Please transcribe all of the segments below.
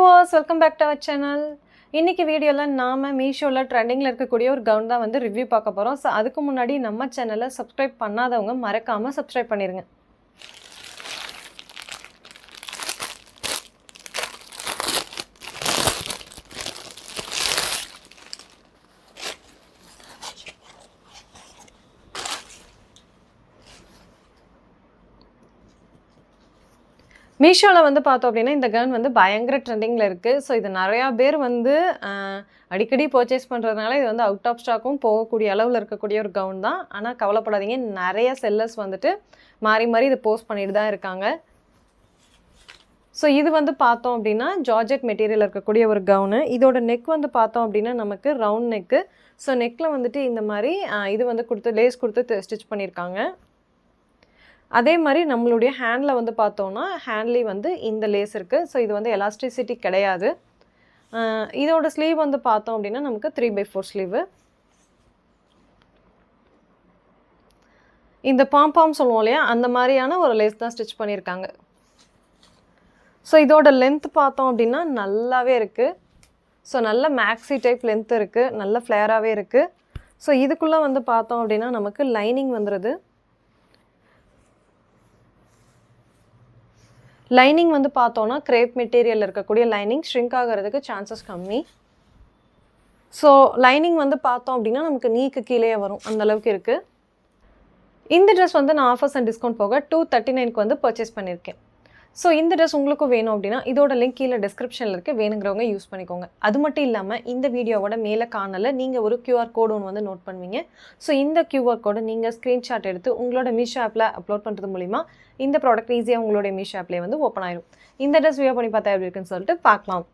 Viewers welcome back to our channel இன்றைக்கி வீடியோவில் நாம் மீஷோவில் ட்ரெண்டிங்கில் இருக்கக்கூடிய ஒரு கவுன் தான் வந்து ரிவ்யூ பார்க்க போகிறோம் ஸோ அதுக்கு முன்னாடி நம்ம சேனலை சப்ஸ்கிரைப் பண்ணாதவங்க மறக்காமல் சப்ஸ்கிரைப் பண்ணிடுங்க மீஷோவில் வந்து பார்த்தோம் அப்படின்னா இந்த கன் வந்து பயங்கர ட்ரெண்டிங்கில் இருக்குது ஸோ இது நிறையா பேர் வந்து அடிக்கடி பர்ச்சேஸ் பண்ணுறதுனால இது வந்து அவுட் ஆஃப் ஸ்டாக்கும் போகக்கூடிய அளவில் இருக்கக்கூடிய ஒரு கவுன் தான். ஆனால் கவலைப்படாதீங்க நிறைய செல்லர்ஸ் வந்துட்டு மாறி மாறி இதை போஸ்ட் பண்ணிட்டு தான் இருக்காங்க. ஸோ இது வந்து பார்த்தோம் அப்படின்னா ஜார்ஜெட் மெட்டீரியல் இருக்கக்கூடிய ஒரு கவுனு இதோட நெக் வந்து பார்த்தோம் அப்படின்னா நமக்கு ரவுண்ட் நெக்கு ஸோ நெக்கில் வந்துட்டு இந்த மாதிரி இது வந்து கொடுத்து லேஸ் கொடுத்து ஸ்டிச் பண்ணியிருக்காங்க. அதே மாதிரி நம்மளுடைய ஹேண்டில் வந்து பார்த்தோன்னா ஹேண்ட்லேயும் வந்து இந்த லேஸ் இருக்குது ஸோ இது வந்து எலாஸ்டிசிட்டி கிடையாது. இதோட ஸ்லீவ் வந்து பார்த்தோம் அப்படின்னா நமக்கு த்ரீ பை ஃபோர் ஸ்லீவு இந்த பாம்பாம் சொல்லுவோம் இல்லையா? அந்த மாதிரியான ஒரு லேஸ் தான் ஸ்டிச் பண்ணியிருக்காங்க. ஸோ இதோட லென்த் பார்த்தோம் அப்படின்னா நல்லாவே இருக்குது ஸோ நல்ல மேக்ஸி டைப் லென்த் இருக்குது நல்ல ஃப்ளேராகவே இருக்குது ஸோ இதுக்குள்ளே வந்து பார்த்தோம் அப்படின்னா நமக்கு லைனிங் வந்துடுது லைனிங் வந்து பார்த்தோன்னா கிரேப் மெட்டீரியல் இருக்கக்கூடிய லைனிங் ஷ்ரிங்க் ஆகிறதுக்கு சான்சஸ் கம்மி. ஸோ லைனிங் வந்து பார்த்தோம் அப்படின்னா நமக்கு நீக்கு கீழே வரும். அந்த அளவுக்கு இருக்குது இந்த ட்ரெஸ் வந்து நான் ஆஃபர்ஸ் அண்ட் டிஸ்கவுண்ட் போக டூ தேர்ட்டி நைனுக்கு வந்து பர்ச்சேஸ் பண்ணியிருக்கேன் ஸோ இந்த ட்ரெஸ் உங்களுக்கும் வேணும் அப்படின்னா இதோட லிங்க் கீழே டிஸ்கிரிப்ஷனில் இருக்குது வேணுங்கிறவங்க யூஸ் பண்ணிக்கோங்க. அது மட்டும் இல்லாமல் இந்த வீடியோவோட மேலே காணல நீங்கள் ஒரு கியூஆர் கோடு ஒன்று வந்து நோட் பண்ணுவீங்க. ஸோ இந்த கியூஆர் கோடை நீங்கள் ஸ்க்ரீன்ஷாட் எடுத்து உங்களோட மீஷோ ஆப்பில் அப்லோட் பண்ணுறது மூலிமா இந்த ப்ராடக்ட் ஈஸியாக உங்களுடைய மீஷோ ஆப்லேயே வந்து ஓப்பன் ஆயிடும் இந்த ட்ரெஸ் வியூ பண்ணி பார்த்தா எப்படி இருக்குன்னு சொல்லிட்டு பார்க்கலாம்.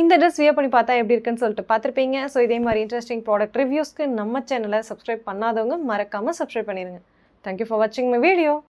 இந்த ட்ரெஸ் வியர் பண்ணி பார்த்தா எப்படி இருக்குன்னு சொல்லிட்டு பார்த்துருப்பீங்க. ஸோ இதே மாதிரி இன்ட்ரெஸ்டிங் ப்ராடக்ட் ரிவ்யூஸ்க்கு நம்ம சேனலை சப்ஸ்கிரைப் பண்ணாதவங்க மறக்காமல் சப்ஸ்கிரைப் பண்ணிடுங்க தேங்க்யூ ஃபார் வாட்சிங் மை வீடியோ